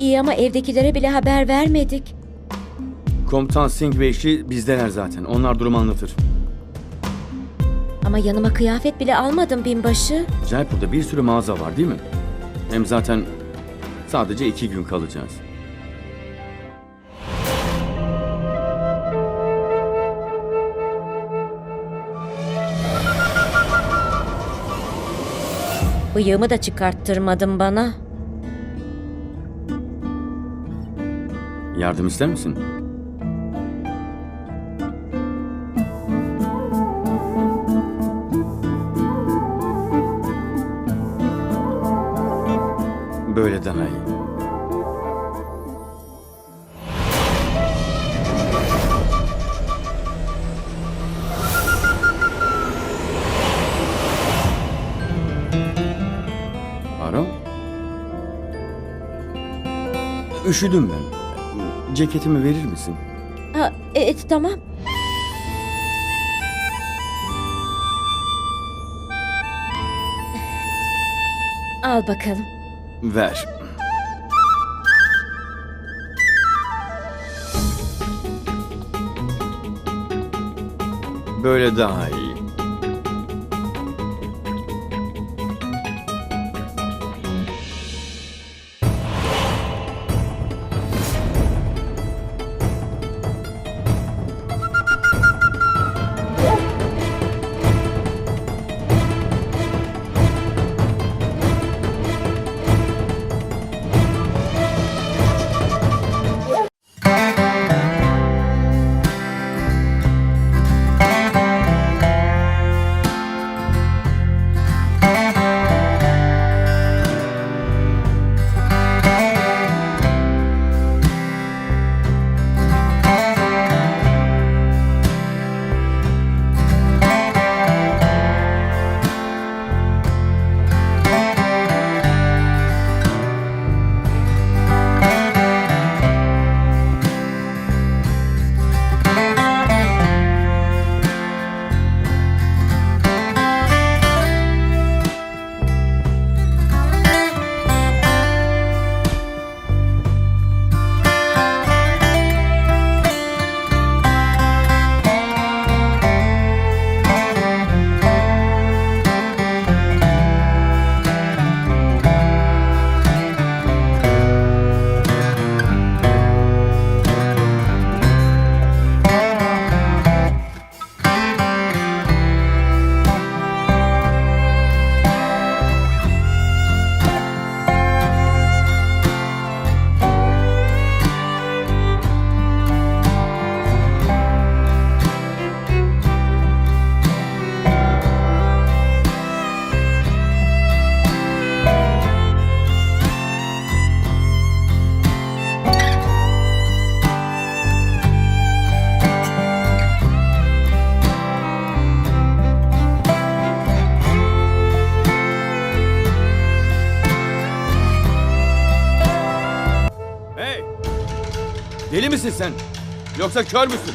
İyi ama evdekilere bile haber vermedik. Komutan Singh ve eşi bizdeler zaten. Onlar durumu anlatır. Ama yanıma kıyafet bile almadım binbaşı. Jaipur'da bir sürü mağaza var değil mi? Hem zaten sadece iki gün kalacağız. Bıyığımı da çıkarttırmadın bana. Yardım ister misin? Böyle daha iyi. Üşüdüm ben. Ceketimi verir misin? Ha, e, tamam. Al bakalım. Ver. Böyle daha iyi. Yoksa kör müsün?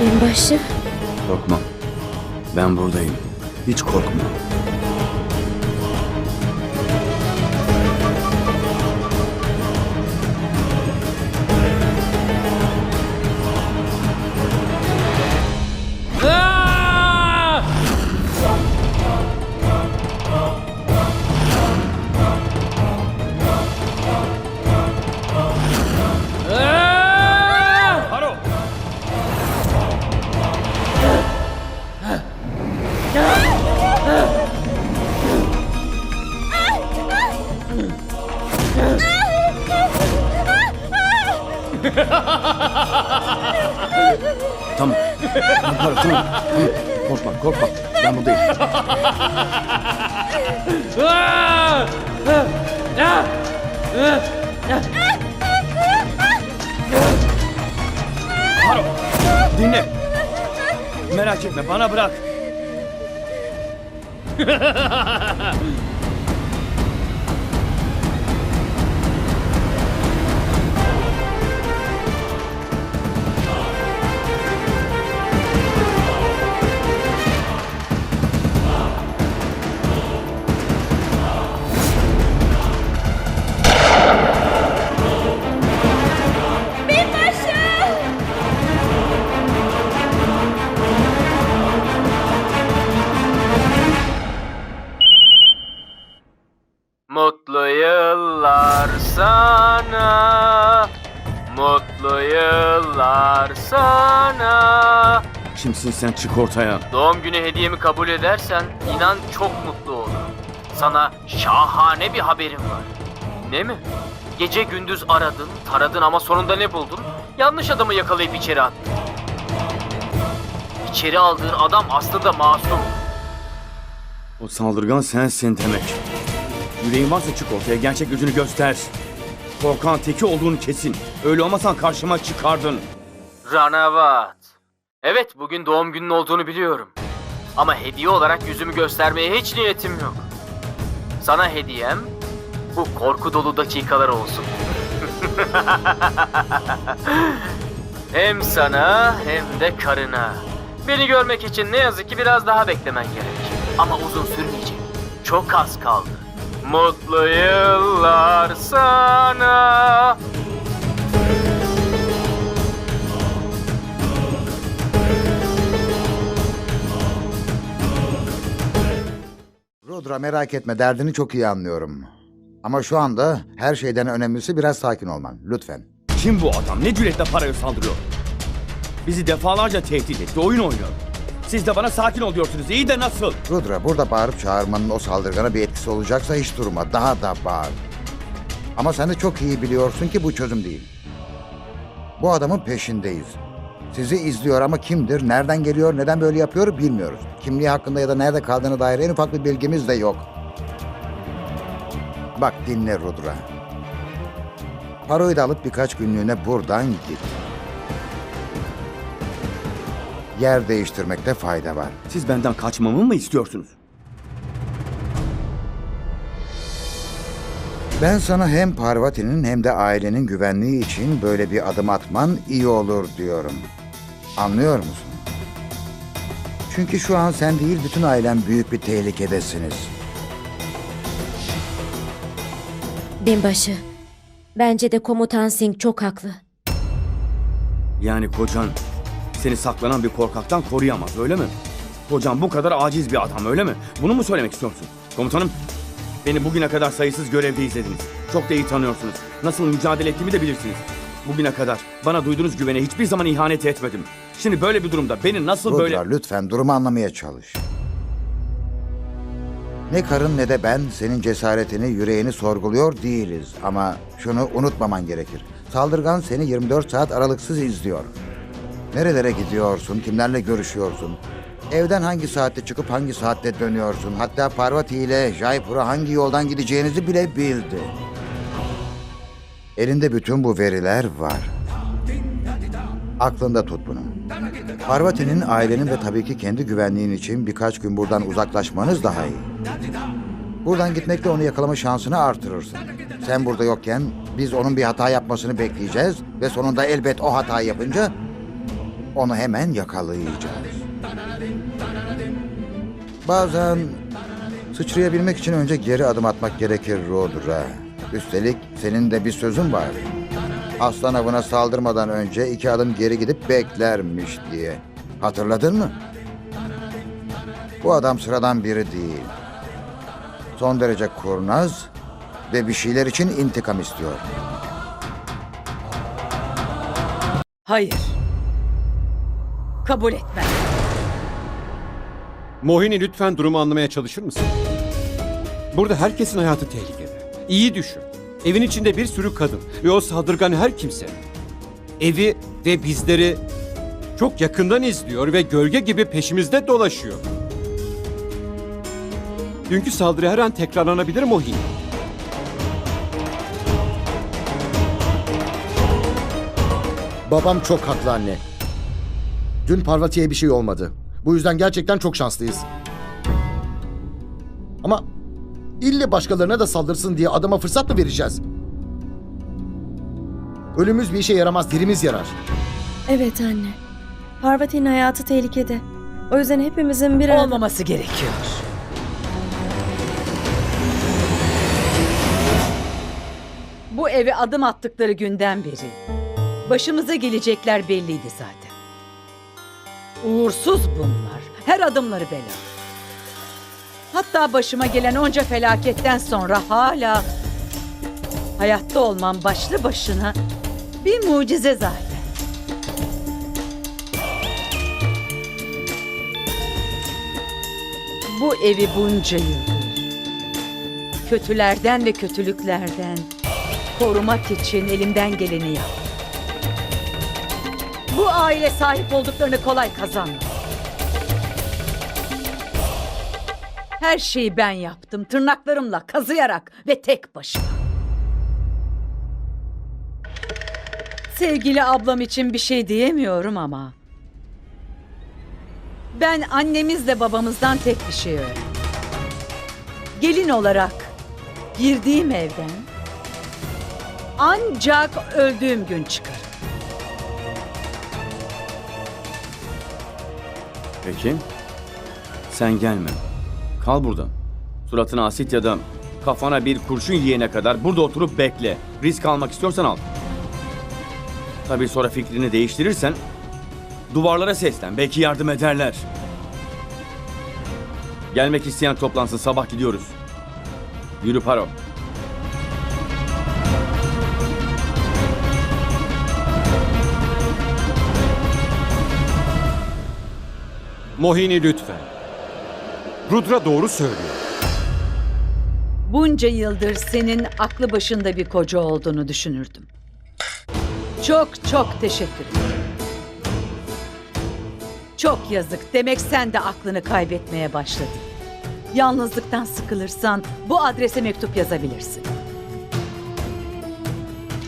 Binbaşı. Korkma. Ben buradayım. Hiç korkma. Tamam. Tamam. tamam. Korkma, korkma. Ben buradayım. Haro, dinle. Merak etme, bana bırak. Mutlu yıllar sana. Mutlu yıllar sana. Kimsin sen çık ortaya. Doğum günü hediyemi kabul edersen inan çok mutlu olurum. Sana şahane bir haberim var. Ne mi? Gece gündüz aradın, taradın ama sonunda ne buldun? Yanlış adamı yakalayıp içeri attın. İçeri aldığın adam aslında masum. O saldırgan sensin demek. Yüreğin varsa çık ortaya gerçek yüzünü göster. Korkan teki olduğunu kesin. Öyle olmasan karşıma çıkardın. Ranavat. Evet bugün doğum günün olduğunu biliyorum. Ama hediye olarak yüzümü göstermeye hiç niyetim yok. Sana hediyem bu korku dolu dakikalar olsun. hem sana hem de karına. Beni görmek için ne yazık ki biraz daha beklemen gerek. Ama uzun sürmeyecek. Çok az kaldı. Mutlu yıllar sana. Rudra merak etme derdini çok iyi anlıyorum. Ama şu anda her şeyden önemlisi biraz sakin olman. Lütfen. Kim bu adam? Ne cüretle paraya saldırıyor? Bizi defalarca tehdit etti. Oyun oynuyor. Siz de bana sakin ol diyorsunuz. İyi de nasıl? Rudra burada bağırıp çağırmanın o saldırgana bir etkisi olacaksa hiç durma. Daha da bağır. Ama sen de çok iyi biliyorsun ki bu çözüm değil. Bu adamın peşindeyiz. Sizi izliyor ama kimdir, nereden geliyor, neden böyle yapıyor bilmiyoruz. Kimliği hakkında ya da nerede kaldığına dair en ufak bir bilgimiz de yok. Bak dinle Rudra. Paroyu da alıp birkaç günlüğüne buradan git. Yer değiştirmekte fayda var. Siz benden kaçmamı mı istiyorsunuz? Ben sana hem Parvati'nin hem de ailenin güvenliği için böyle bir adım atman iyi olur diyorum. Anlıyor musun? Çünkü şu an sen değil bütün ailen büyük bir tehlikedesiniz. Binbaşı. Bence de komutan Singh çok haklı. Yani kocan seni saklanan bir korkaktan koruyamaz öyle mi? Kocan bu kadar aciz bir adam öyle mi? Bunu mu söylemek istiyorsun? Komutanım beni bugüne kadar sayısız görevde izlediniz. Çok da iyi tanıyorsunuz. Nasıl mücadele ettiğimi de bilirsiniz. Bugüne kadar bana duyduğunuz güvene hiçbir zaman ihanet etmedim. Şimdi böyle bir durumda beni nasıl Rudra böyle... lütfen durumu anlamaya çalış. Ne karın ne de ben senin cesaretini, yüreğini sorguluyor değiliz. Ama şunu unutmaman gerekir. Saldırgan seni 24 saat aralıksız izliyor. Nerelere gidiyorsun, kimlerle görüşüyorsun? Evden hangi saatte çıkıp hangi saatte dönüyorsun? Hatta Parvati ile Jaipur'a hangi yoldan gideceğinizi bile bildi. Elinde bütün bu veriler var. Aklında tut bunu. Parvati'nin, ailenin ve tabii ki kendi güvenliğin için birkaç gün buradan uzaklaşmanız daha iyi. Buradan gitmekle onu yakalama şansını artırırsın. Sen burada yokken biz onun bir hata yapmasını bekleyeceğiz ve sonunda elbet o hatayı yapınca onu hemen yakalayacağız. Bazen sıçrayabilmek için önce geri adım atmak gerekir Rudra. Üstelik senin de bir sözün var. Aslan avına saldırmadan önce iki adım geri gidip beklermiş diye. Hatırladın mı? Bu adam sıradan biri değil. Son derece kurnaz ve bir şeyler için intikam istiyor. Hayır. Kabul etmem. Mohini lütfen durumu anlamaya çalışır mısın? Burada herkesin hayatı tehlikede. İyi düşün. Evin içinde bir sürü kadın ve o saldırgan her kimse. Evi ve bizleri çok yakından izliyor ve gölge gibi peşimizde dolaşıyor. Dünkü saldırı her an tekrarlanabilir Mohini. Babam çok haklı anne. Dün Parvati'ye bir şey olmadı. Bu yüzden gerçekten çok şanslıyız. Ama ille başkalarına da saldırsın diye adama fırsat mı vereceğiz? Ölümümüz bir işe yaramaz, dirimiz yarar. Evet anne. Parvati'nin hayatı tehlikede. O yüzden hepimizin bir arada... Olmaması gerekiyor. Bu eve adım attıkları günden beri başımıza gelecekler belliydi zaten. Uğursuz bunlar. Her adımları bela. Hatta başıma gelen onca felaketten sonra hala hayatta olmam başlı başına bir mucize zaten. Bu evi bunca yıldır kötülerden ve kötülüklerden korumak için elimden geleni yaptım. Bu aile sahip olduklarını kolay kazanmadı. Her şeyi ben yaptım. Tırnaklarımla kazıyarak ve tek başıma. Sevgili ablam için bir şey diyemiyorum ama... Ben annemizle babamızdan tek bir şey öğrendim. Gelin olarak girdiğim evden ancak öldüğüm gün çıkarım. Peki. Sen gelme. Kal burada. Suratına asit ya da kafana bir kurşun yiyene kadar burada oturup bekle. Risk almak istiyorsan al. Tabii sonra fikrini değiştirirsen duvarlara seslen. Belki yardım ederler. Gelmek isteyen toplansın. Sabah gidiyoruz. Yürü Paro. Mohini lütfen. Rudra doğru söylüyor. Bunca yıldır senin aklı başında bir koca olduğunu düşünürdüm. Çok çok teşekkür ederim. Çok yazık. Demek sen de aklını kaybetmeye başladın. Yalnızlıktan sıkılırsan bu adrese mektup yazabilirsin.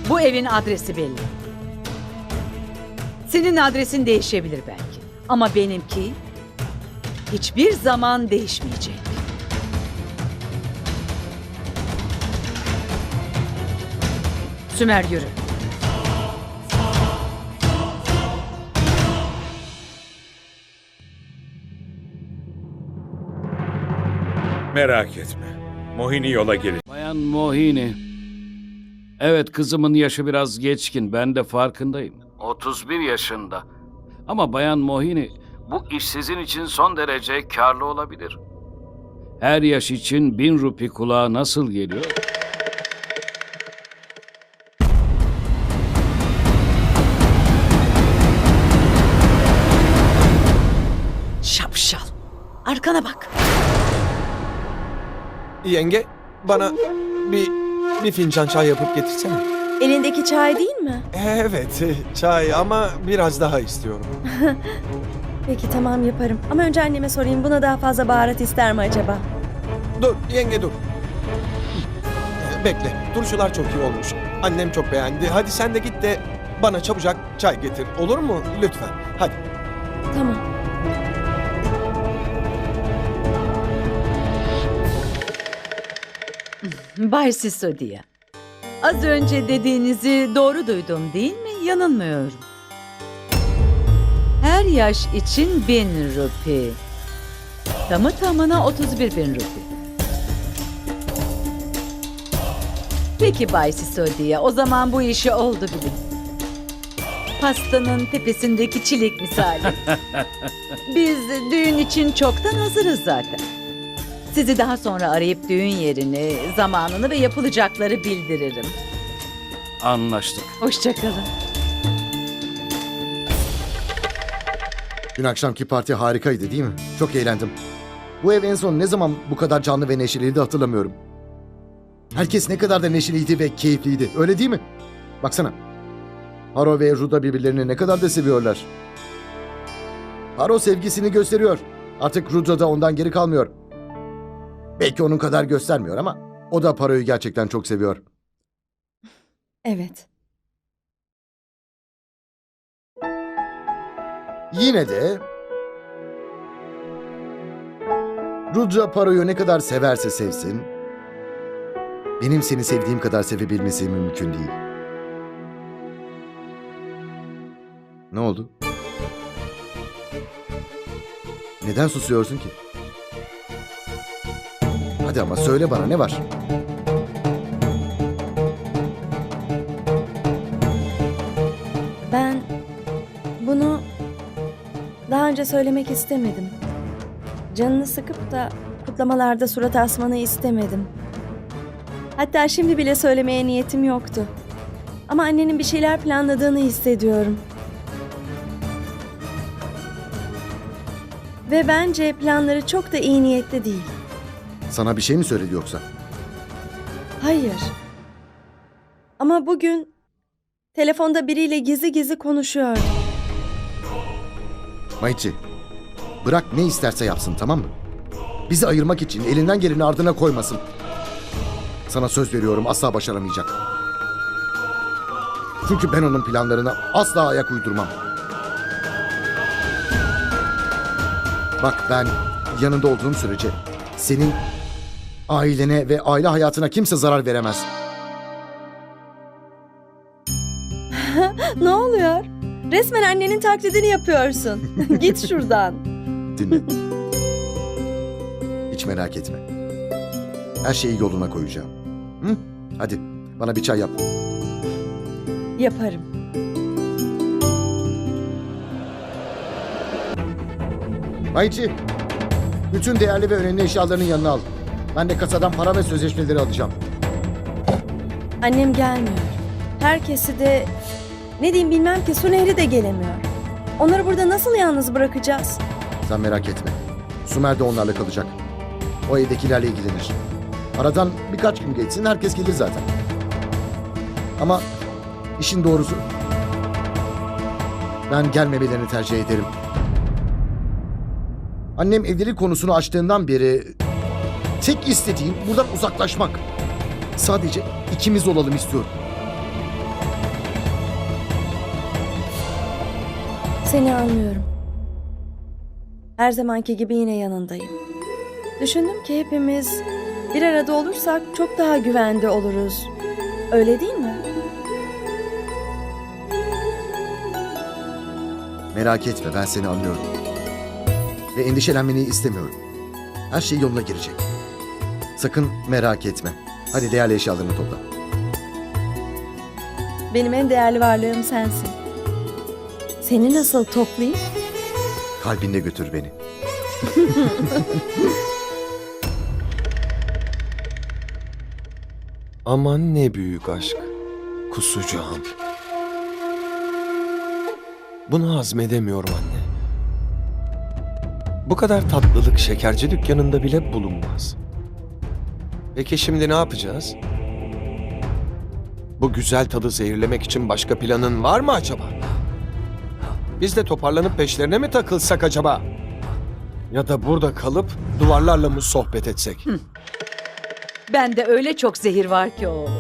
Bu evin adresi belli. Senin adresin değişebilir belki. Ama benimki hiçbir zaman değişmeyecek. Sümer yürü. Merak etme. Mohini yola gelecek. Bayan Mohini. Evet kızımın yaşı biraz geçkin. Ben de farkındayım. 31 yaşında. Ama Bayan Mohini bu iş sizin için son derece karlı olabilir. Her yaş için bin rupi kulağa nasıl geliyor? Şapşal. Arkana bak. Yenge bana bir bir fincan çay yapıp getirsene. Elindeki çay değil mi? Evet çay ama biraz daha istiyorum. Peki tamam yaparım. Ama önce anneme sorayım buna daha fazla baharat ister mi acaba? Dur yenge dur. Bekle turşular çok iyi olmuş. Annem çok beğendi. Hadi sen de git de bana çabucak çay getir. Olur mu? Lütfen. Hadi. Tamam. Bay Sisodia. Az önce dediğinizi doğru duydum değil mi? Yanılmıyorum. Her yaş için bin rupi. Tamı tamına 31 bin rupi. Peki Bay Sisodia, o zaman bu işi oldu bilin. Pastanın tepesindeki çilek misali. Biz düğün için çoktan hazırız zaten. Sizi daha sonra arayıp düğün yerini, zamanını ve yapılacakları bildiririm. Anlaştık. Hoşçakalın. Dün akşamki parti harikaydı değil mi? Çok eğlendim. Bu ev en son ne zaman bu kadar canlı ve neşeliydi hatırlamıyorum. Herkes ne kadar da neşeliydi ve keyifliydi. Öyle değil mi? Baksana. Haro ve Ruda birbirlerini ne kadar da seviyorlar. Haro sevgisini gösteriyor. Artık Rudra da ondan geri kalmıyor. Belki onun kadar göstermiyor ama o da Paro'yu gerçekten çok seviyor. Evet. Yine de Rudra Paro'yu ne kadar severse sevsin, benim seni sevdiğim kadar sevebilmesi mümkün değil. Ne oldu? Neden susuyorsun ki? Hadi ama söyle bana ne var? Önce söylemek istemedim. Canını sıkıp da kutlamalarda surat asmanı istemedim. Hatta şimdi bile söylemeye niyetim yoktu. Ama annenin bir şeyler planladığını hissediyorum. Ve bence planları çok da iyi niyetli değil. Sana bir şey mi söyledi yoksa? Hayır. Ama bugün telefonda biriyle gizli gizli konuşuyordu. Mayci, bırak ne isterse yapsın tamam mı? Bizi ayırmak için elinden geleni ardına koymasın. Sana söz veriyorum asla başaramayacak. Çünkü ben onun planlarına asla ayak uydurmam. Bak ben yanında olduğum sürece senin ailene ve aile hayatına kimse zarar veremez. Resmen annenin taklidini yapıyorsun. Git şuradan. Dinle. Hiç merak etme. Her şeyi yoluna koyacağım. Hı? Hadi bana bir çay yap. Yaparım. Mayci, bütün değerli ve önemli eşyalarının yanına al. Ben de kasadan para ve sözleşmeleri alacağım. Annem gelmiyor. Herkesi de ne diyeyim bilmem ki su nehri de gelemiyor. Onları burada nasıl yalnız bırakacağız? Sen merak etme. Sümer de onlarla kalacak. O evdekilerle ilgilenir. Aradan birkaç gün geçsin herkes gelir zaten. Ama işin doğrusu ben gelmemelerini tercih ederim. Annem evlilik konusunu açtığından beri tek istediğim buradan uzaklaşmak. Sadece ikimiz olalım istiyorum. Seni anlıyorum. Her zamanki gibi yine yanındayım. Düşündüm ki hepimiz bir arada olursak çok daha güvende oluruz. Öyle değil mi? Merak etme ben seni anlıyorum. Ve endişelenmeni istemiyorum. Her şey yoluna girecek. Sakın merak etme. Hadi değerli eşyalarını topla. Benim en değerli varlığım sensin. Seni nasıl toplayayım? Kalbinde götür beni. Aman ne büyük aşk. Kusacağım. Bunu hazmedemiyorum anne. Bu kadar tatlılık şekerci dükkanında bile bulunmaz. Peki şimdi ne yapacağız? Bu güzel tadı zehirlemek için başka planın var mı acaba? Biz de toparlanıp peşlerine mi takılsak acaba? Ya da burada kalıp duvarlarla mı sohbet etsek? Bende öyle çok zehir var ki oğlum.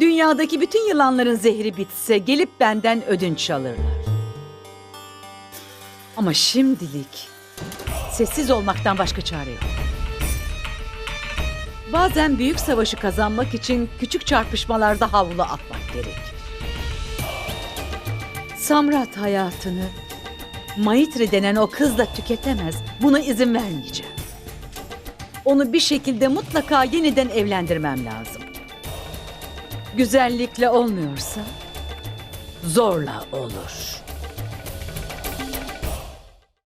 Dünyadaki bütün yılanların zehri bitse gelip benden ödünç alırlar. Ama şimdilik sessiz olmaktan başka çare yok. Bazen büyük savaşı kazanmak için küçük çarpışmalarda havlu atmak gerek. Samrat hayatını Maitri denen o kızla tüketemez. Buna izin vermeyeceğim. Onu bir şekilde mutlaka yeniden evlendirmem lazım. Güzellikle olmuyorsa zorla olur.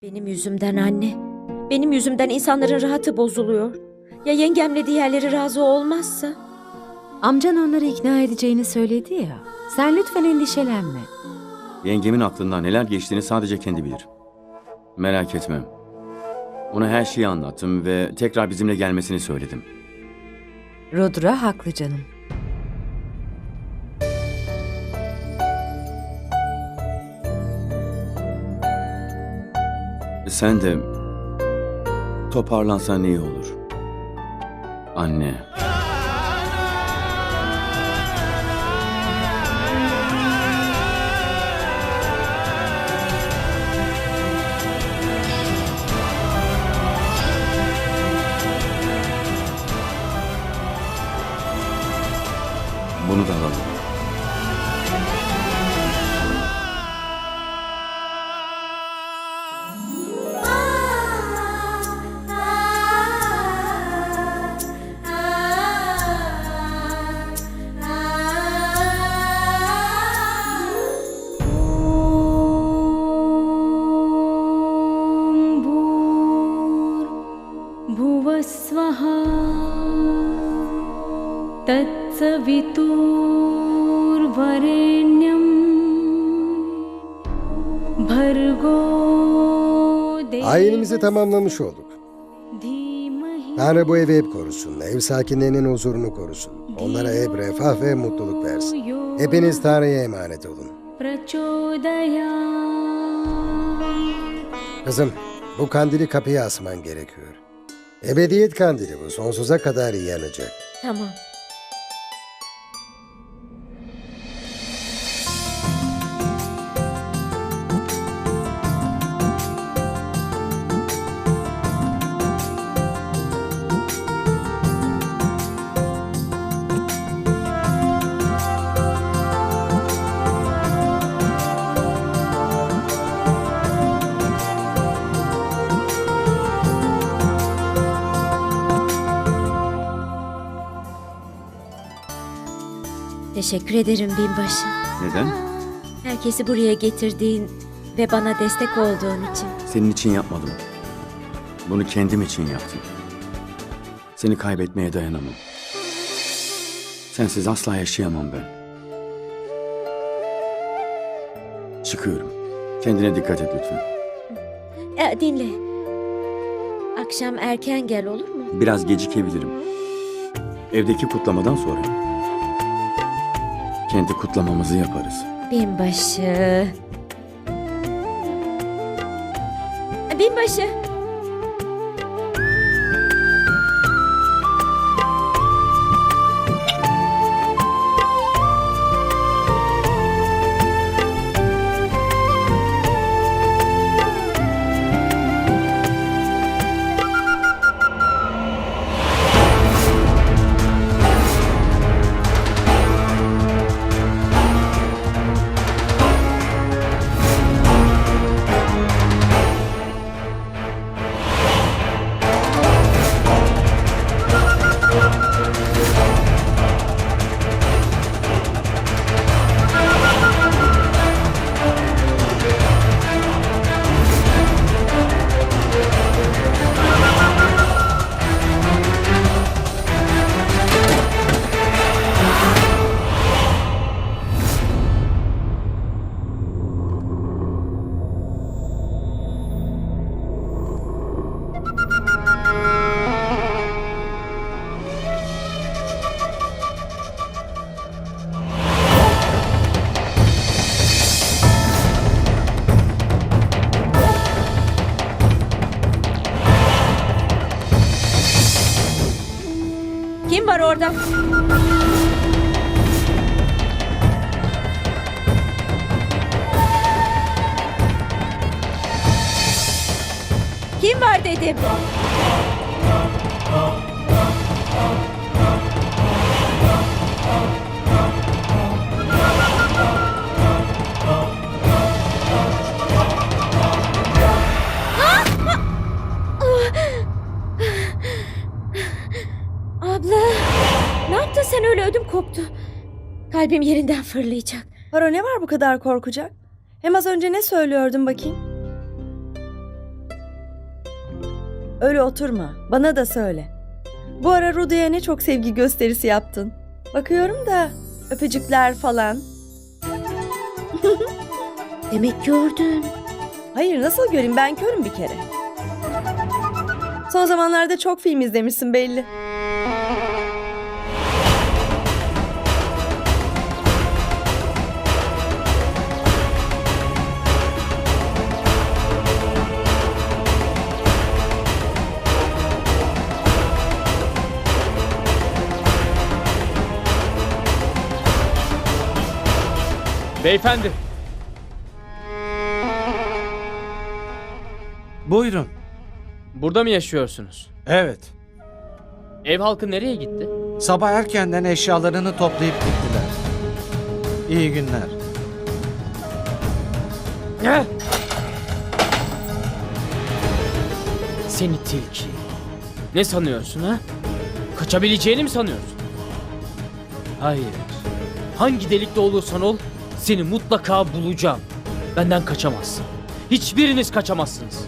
Benim yüzümden anne. Benim yüzümden insanların rahatı bozuluyor. Ya yengemle diğerleri razı olmazsa? Amcan onları ikna edeceğini söyledi ya. Sen lütfen endişelenme. Yengemin aklından neler geçtiğini sadece kendi bilir. Merak etme. Ona her şeyi anlattım ve tekrar bizimle gelmesini söyledim. Rudra haklı canım. Sen de toparlansan iyi olur. Anne. तत्सवितुर्वरेण्यं भर्गो Ayinimizi tamamlamış olduk. Tanrı bu evi hep korusun. Ev sakinlerinin huzurunu korusun. Onlara hep refah ve mutluluk versin. Hepiniz Tanrı'ya emanet olun. Kızım, bu kandili kapıya asman gerekiyor. Ebediyet kandili bu. Sonsuza kadar yanacak. Tamam. Teşekkür ederim binbaşı. Neden? Herkesi buraya getirdiğin ve bana destek olduğun için. Senin için yapmadım. Bunu kendim için yaptım. Seni kaybetmeye dayanamam. Sensiz asla yaşayamam ben. Çıkıyorum. Kendine dikkat et lütfen. E, dinle. Akşam erken gel olur mu? Biraz gecikebilirim. Evdeki kutlamadan sonra. Kendi kutlamamızı yaparız. Binbaşı. Binbaşı. Kalbim yerinden fırlayacak. Paro ne var bu kadar korkacak? Hem az önce ne söylüyordun bakayım? Öyle oturma. Bana da söyle. Bu ara Rudy'ye ne çok sevgi gösterisi yaptın. Bakıyorum da öpücükler falan. Demek gördün. Hayır nasıl göreyim ben körüm bir kere. Son zamanlarda çok film izlemişsin belli. Beyefendi. Buyurun. Burada mı yaşıyorsunuz? Evet. Ev halkı nereye gitti? Sabah erkenden eşyalarını toplayıp gittiler. İyi günler. Seni tilki. Ne sanıyorsun ha? Kaçabileceğini mi sanıyorsun? Hayır. Hangi delikte olursan ol seni mutlaka bulacağım. Benden kaçamazsın. Hiçbiriniz kaçamazsınız.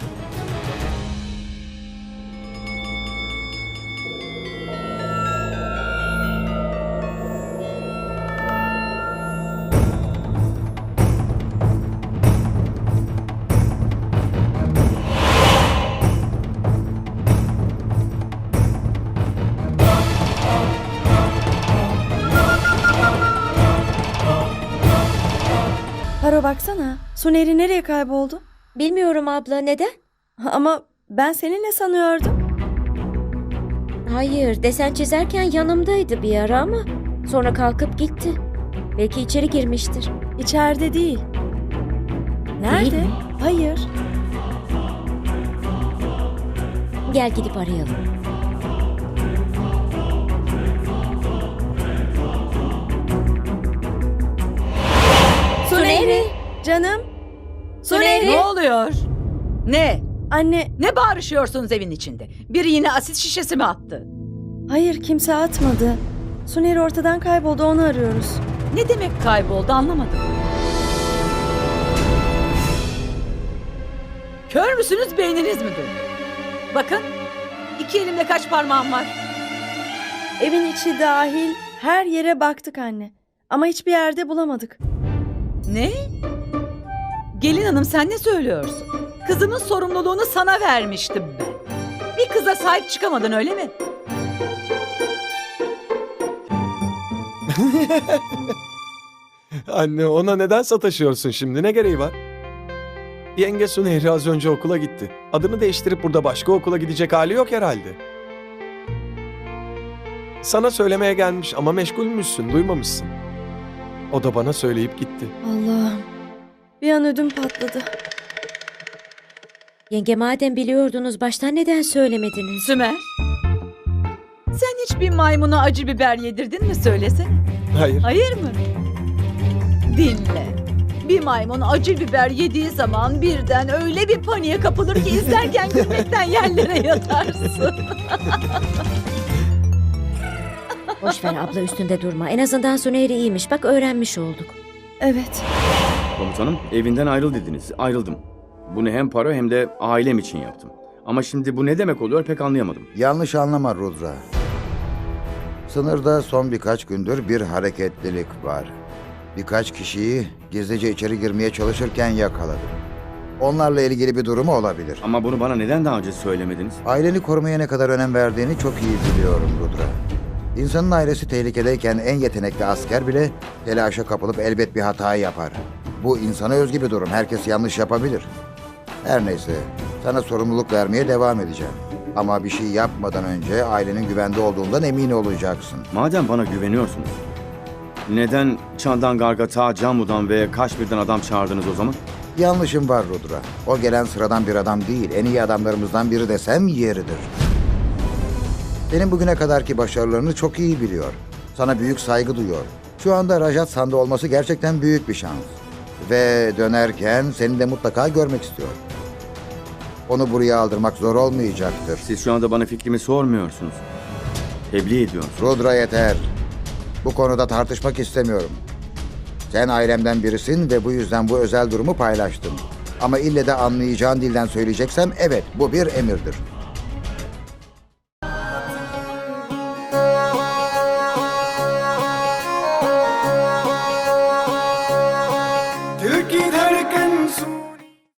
Baksana. Suneri nereye kayboldu? Bilmiyorum abla neden? Ama ben seninle sanıyordum. Hayır desen çizerken yanımdaydı bir ara ama sonra kalkıp gitti. Belki içeri girmiştir. İçeride değil. Nerede? Değil? Hayır. Gel gidip arayalım. Suneri. Canım. Suneri. Ne oluyor? Ne? Anne. Ne bağırışıyorsunuz evin içinde? Biri yine asit şişesi mi attı? Hayır kimse atmadı. Suneri ortadan kayboldu onu arıyoruz. Ne demek kayboldu anlamadım. Kör müsünüz beyniniz mi durdu? Bakın iki elimde kaç parmağım var. Evin içi dahil her yere baktık anne. Ama hiçbir yerde bulamadık. Ne? Gelin hanım sen ne söylüyorsun? Kızımın sorumluluğunu sana vermiştim ben. Bir kıza sahip çıkamadın öyle mi? Anne ona neden sataşıyorsun şimdi? Ne gereği var? Yenge Su Nehri az önce okula gitti. Adını değiştirip burada başka okula gidecek hali yok herhalde. Sana söylemeye gelmiş ama meşgulmüşsün, duymamışsın. O da bana söyleyip gitti. Allah'ım. Bir an ödüm patladı. Yenge madem biliyordunuz baştan neden söylemediniz? Sümer. Sen hiç bir maymuna acı biber yedirdin mi söylesene. Hayır. Hayır mı? Dinle. Bir maymun acı biber yediği zaman birden öyle bir paniğe kapılır ki izlerken gülmekten yerlere yatarsın. Boş ver abla üstünde durma. En azından Suneyri iyiymiş. Bak öğrenmiş olduk. Evet. Komutanım evinden ayrıl dediniz. Ayrıldım. Bunu hem para hem de ailem için yaptım. Ama şimdi bu ne demek oluyor pek anlayamadım. Yanlış anlama Rudra. Sınırda son birkaç gündür bir hareketlilik var. Birkaç kişiyi gizlice içeri girmeye çalışırken yakaladım. Onlarla ilgili bir durumu olabilir. Ama bunu bana neden daha önce söylemediniz? Aileni korumaya ne kadar önem verdiğini çok iyi biliyorum Rudra. İnsanın ailesi tehlikedeyken en yetenekli asker bile telaşa kapılıp elbet bir hata yapar. Bu insana özgü bir durum. Herkes yanlış yapabilir. Her neyse, sana sorumluluk vermeye devam edeceğim. Ama bir şey yapmadan önce ailenin güvende olduğundan emin olacaksın. Madem bana güveniyorsunuz, neden Çandan Gargata, Camu'dan ve Kaşmir'den adam çağırdınız o zaman? Yanlışım var Rudra. O gelen sıradan bir adam değil, en iyi adamlarımızdan biri desem yeridir. Senin bugüne kadarki başarılarını çok iyi biliyor. Sana büyük saygı duyuyor. Şu anda Rajat San'da olması gerçekten büyük bir şans. Ve dönerken seni de mutlaka görmek istiyor. Onu buraya aldırmak zor olmayacaktır. Siz şu anda bana fikrimi sormuyorsunuz. Tebliğ ediyorsunuz. Rudra yeter. Bu konuda tartışmak istemiyorum. Sen ailemden birisin ve bu yüzden bu özel durumu paylaştım. Ama ille de anlayacağın dilden söyleyeceksem evet bu bir emirdir.